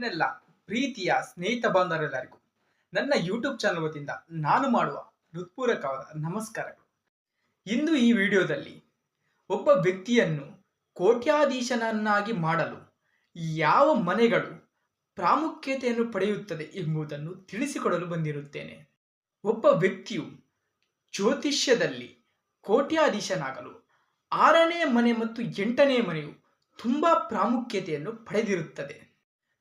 ನನ್ನೆಲ್ಲ ಪ್ರೀತಿಯ ಸ್ನೇಹಿತ ಬಾಂಧವರೆಲ್ಲರಿಗೂ ನನ್ನ ಯೂಟ್ಯೂಬ್ ಚಾನಲ್ ವತಿಯಿಂದ ನಾನು ಮಾಡುವ ಹೃತ್ಪೂರ್ವಕವಾದ ನಮಸ್ಕಾರಗಳು. ಇಂದು ಈ ವಿಡಿಯೋದಲ್ಲಿ ಒಬ್ಬ ವ್ಯಕ್ತಿಯನ್ನು ಕೋಟ್ಯಾಧೀಶನನ್ನಾಗಿ ಮಾಡಲು ಯಾವ ಮನೆಗಳು ಪ್ರಾಮುಖ್ಯತೆಯನ್ನು ಪಡೆಯುತ್ತದೆ ಎಂಬುದನ್ನು ತಿಳಿಸಿಕೊಡಲು ಬಂದಿರುತ್ತೇನೆ. ಒಬ್ಬ ವ್ಯಕ್ತಿಯು ಜ್ಯೋತಿಷ್ಯದಲ್ಲಿ ಕೋಟ್ಯಾಧೀಶನಾಗಲು ಆರನೇ ಮನೆ ಮತ್ತು ಎಂಟನೇ ಮನೆಯು ತುಂಬ ಪ್ರಾಮುಖ್ಯತೆಯನ್ನು ಪಡೆದಿರುತ್ತದೆ.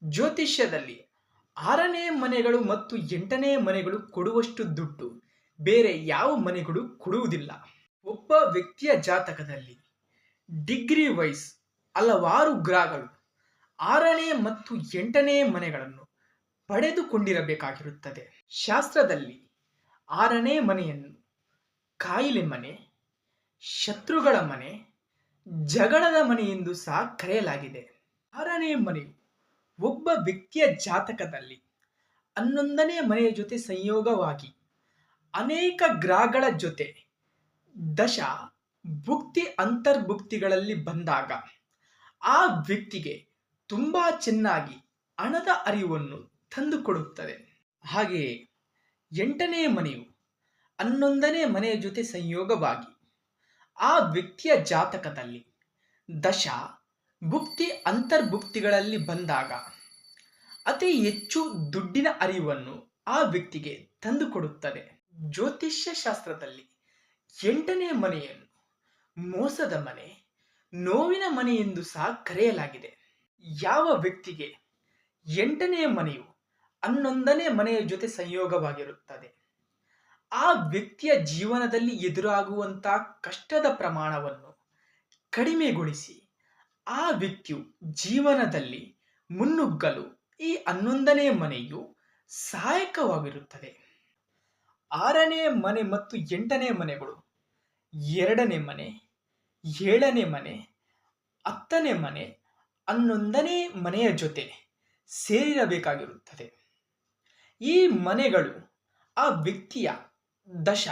ಜ್ಯೋತಿಷ್ಯದಲ್ಲಿ ಆರನೇ ಮನೆಗಳು ಮತ್ತು ಎಂಟನೇ ಮನೆಗಳು ಕೊಡುವಷ್ಟು ದುಡ್ಡು. ಬೇರೆ ಯಾವ ಮನೆಗಳು ಕೊಡುವುದಿಲ್ಲ. ಒಬ್ಬ ವ್ಯಕ್ತಿಯ ಜಾತಕದಲ್ಲಿ ಡಿಗ್ರಿ ವೈಸ್ ಹಲವಾರು ಗ್ರಹಗಳು ಆರನೇ ಮತ್ತು ಎಂಟನೇ ಮನೆಗಳನ್ನು ಪಡೆದುಕೊಂಡಿರಬೇಕಾಗಿರುತ್ತದೆ. ಶಾಸ್ತ್ರದಲ್ಲಿ ಆರನೇ ಮನೆಯನ್ನು ಕಾಯಿಲೆ ಮನೆ, ಶತ್ರುಗಳ ಮನೆ, ಜಗಳದ ಮನೆ ಎಂದು ಸಹ ಕರೆಯಲಾಗಿದೆ. ಆರನೇ ಮನೆಯು ಒಬ್ಬ ವ್ಯಕ್ತಿಯ ಜಾತಕದಲ್ಲಿ ಹನ್ನೊಂದನೇ ಮನೆಯ ಜೊತೆ ಸಂಯೋಗವಾಗಿ ಅನೇಕ ಗ್ರಹಗಳ ಜೊತೆ ದಶ ಭುಕ್ತಿ ಅಂತರ್ಭುಕ್ತಿಗಳಲ್ಲಿ ಬಂದಾಗ ಆ ವ್ಯಕ್ತಿಗೆ ತುಂಬ ಚೆನ್ನಾಗಿ ಹಣದ ಅರಿವನ್ನು ತಂದುಕೊಡುತ್ತದೆ. ಹಾಗೆಯೇ ಎಂಟನೇ ಮನೆಯು ಹನ್ನೊಂದನೇ ಮನೆಯ ಜೊತೆ ಸಂಯೋಗವಾಗಿ ಆ ವ್ಯಕ್ತಿಯ ಜಾತಕದಲ್ಲಿ ದಶ ಭುಕ್ತಿ ಅಂತರ್ಭುಕ್ತಿಗಳಲ್ಲಿ ಬಂದಾಗ ಅತಿ ಹೆಚ್ಚು ದುಡ್ಡಿನ ಅರಿವನ್ನು ಆ ವ್ಯಕ್ತಿಗೆ ತಂದುಕೊಡುತ್ತದೆ ಜ್ಯೋತಿಷ್ಯ ಶಾಸ್ತ್ರದಲ್ಲಿ ಎಂಟನೇ ಮನೆಯನ್ನು ಮೋಸದ ಮನೆ, ನೋವಿನ ಮನೆ ಎಂದು ಸಹ ಕರೆಯಲಾಗಿದೆ. ಯಾವ ವ್ಯಕ್ತಿಗೆ ಎಂಟನೇ ಮನೆಯು ಹನ್ನೊಂದನೇ ಮನೆಯ ಜೊತೆ ಸಂಯೋಗವಾಗಿರುತ್ತದೆ? ಆ ವ್ಯಕ್ತಿಯ ಜೀವನದಲ್ಲಿ ಎದುರಾಗುವಂತಹ ಕಷ್ಟದ ಪ್ರಮಾಣವನ್ನು ಕಡಿಮೆಗೊಳಿಸಿ ಆ ವ್ಯಕ್ತಿಯು ಜೀವನದಲ್ಲಿ ಮುನ್ನುಗ್ಗಲು ಈ ಹನ್ನೊಂದನೇ ಮನೆಯು ಸಹಾಯಕವಾಗಿರುತ್ತದೆ. ಆರನೇ ಮನೆ ಮತ್ತು ಎಂಟನೇ ಮನೆಗಳು, ಎರಡನೇ ಮನೆ, ಏಳನೇ ಮನೆ, ಹತ್ತನೇ ಮನೆ, ಹನ್ನೊಂದನೇ ಮನೆಯ ಜೊತೆ ಸೇರಿರಬೇಕಾಗಿರುತ್ತದೆ. ಈ ಮನೆಗಳು ಆ ವ್ಯಕ್ತಿಯ ದಶ,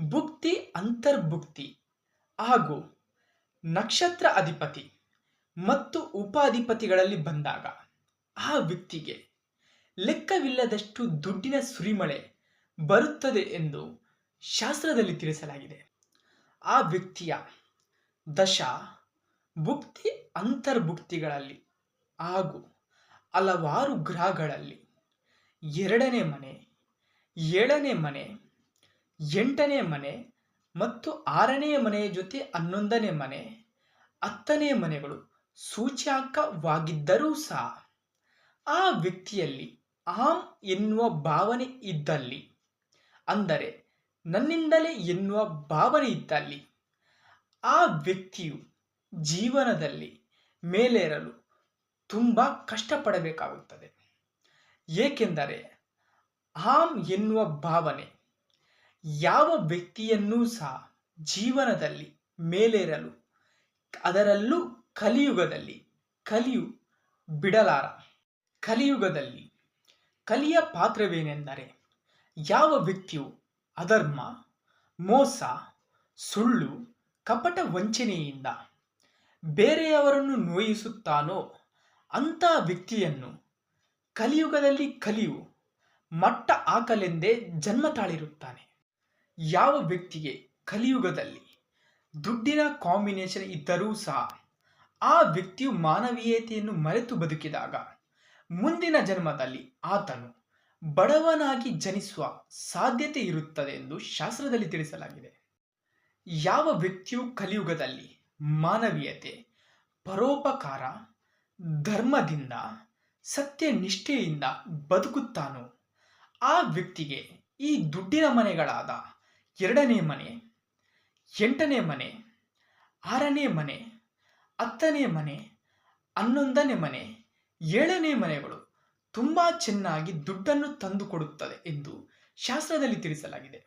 ಭುಕ್ತಿ, ಅಂತರ್ಭುಕ್ತಿ ಹಾಗೂ ನಕ್ಷತ್ರ ಅಧಿಪತಿ ಮತ್ತು ಉಪಾಧಿಪತಿಗಳಲ್ಲಿ ಬಂದಾಗ ಆ ವ್ಯಕ್ತಿಗೆ ಲೆಕ್ಕವಿಲ್ಲದಷ್ಟು ದುಡ್ಡಿನ ಸುರಿಮಳೆ ಬರುತ್ತದೆ ಎಂದು ಶಾಸ್ತ್ರದಲ್ಲಿ ತಿಳಿಸಲಾಗಿದೆ. ಆ ವ್ಯಕ್ತಿಯ ದಶ ಭುಕ್ತಿ ಅಂತರ್ಭುಕ್ತಿಗಳಲ್ಲಿ ಹಾಗೂ ಹಲವಾರು ಗ್ರಹಗಳಲ್ಲಿ ಎರಡನೇ ಮನೆ, ಏಳನೇ ಮನೆ, ಎಂಟನೇ ಮನೆ ಮತ್ತು ಆರನೇ ಮನೆಯ ಜೊತೆ ಹನ್ನೊಂದನೇ ಮನೆ, ಹತ್ತನೇ ಮನೆಗಳು ಸೂಚ್ಯಾಂಕವಾಗಿದ್ದರೂ ಸಹ ಆ ವ್ಯಕ್ತಿಯಲ್ಲಿ ಆಮ್ ಎನ್ನುವ ಭಾವನೆ ಇದ್ದಲ್ಲಿ, ಅಂದರೆ ನನ್ನಿಂದಲೇ ಎನ್ನುವ ಭಾವನೆ ಇದ್ದಲ್ಲಿ, ಆ ವ್ಯಕ್ತಿಯು ಜೀವನದಲ್ಲಿ ಮೇಲೇರಲು ತುಂಬ ಕಷ್ಟಪಡಬೇಕಾಗುತ್ತದೆ. ಏಕೆಂದರೆ ಆಮ್ ಎನ್ನುವ ಭಾವನೆ ಯಾವ ವ್ಯಕ್ತಿಯನ್ನೂ ಸಹ ಜೀವನದಲ್ಲಿ ಮೇಲೇರಲು, ಅದರಲ್ಲೂ ಕಲಿಯುಗದಲ್ಲಿ ಕಲಿಯು ಬಿಡಲಾರ. ಕಲಿಯುಗದಲ್ಲಿ ಕಲಿಯ ಪಾತ್ರವೇನೆಂದರೆ ಯಾವ ವ್ಯಕ್ತಿಯು ಅಧರ್ಮ, ಮೋಸ, ಸುಳ್ಳು, ಕಪಟ ವಂಚನೆಯಿಂದ ಬೇರೆಯವರನ್ನು ನೋಯಿಸುತ್ತಾನೋ ಅಂಥ ವ್ಯಕ್ತಿಯನ್ನು ಕಲಿಯುಗದಲ್ಲಿ ಕಲಿಯು. ಮಟ್ಟ ಹಾಕಲೆಂದೇ ಜನ್ಮ ತಾಳಿರುತ್ತಾನೆ. ಯಾವ ವ್ಯಕ್ತಿಗೆ ಕಲಿಯುಗದಲ್ಲಿ ದುಡ್ಡಿನ ಕಾಂಬಿನೇಷನ್ ಇದ್ದರೂ ಸಹ ಆ ವ್ಯಕ್ತಿಯು ಮಾನವೀಯತೆಯನ್ನು ಮರೆತು ಬದುಕಿದಾಗ ಮುಂದಿನ ಜನ್ಮದಲ್ಲಿ ಆತನು ಬಡವನಾಗಿ ಜನಿಸುವ ಸಾಧ್ಯತೆ ಇರುತ್ತದೆ ಎಂದು ಶಾಸ್ತ್ರದಲ್ಲಿ ತಿಳಿಸಲಾಗಿದೆ. ಯಾವ ವ್ಯಕ್ತಿಯು ಕಲಿಯುಗದಲ್ಲಿ ಮಾನವೀಯತೆ, ಪರೋಪಕಾರ, ಧರ್ಮದಿಂದ ಸತ್ಯ ನಿಷ್ಠೆಯಿಂದ ಬದುಕುತ್ತಾನೋ, ಆ ವ್ಯಕ್ತಿಗೆ ಈ ದುಡ್ಡಿನ ಮನೆಗಳಾದ ಎರಡನೇ ಮನೆ, ಎಂಟನೇ ಮನೆ, ಆರನೇ ಮನೆ ಹತ್ತನೇ ಮನೆ ಹನ್ನೊಂದನೇ ಮನೆ ಏಳನೇ ಮನೆಗಳು ತುಂಬ ಚೆನ್ನಾಗಿ ದುಡ್ಡನ್ನು ತಂದುಕೊಡುತ್ತದೆ ಎಂದು ಶಾಸ್ತ್ರದಲ್ಲಿ ತಿಳಿಸಲಾಗಿದೆ.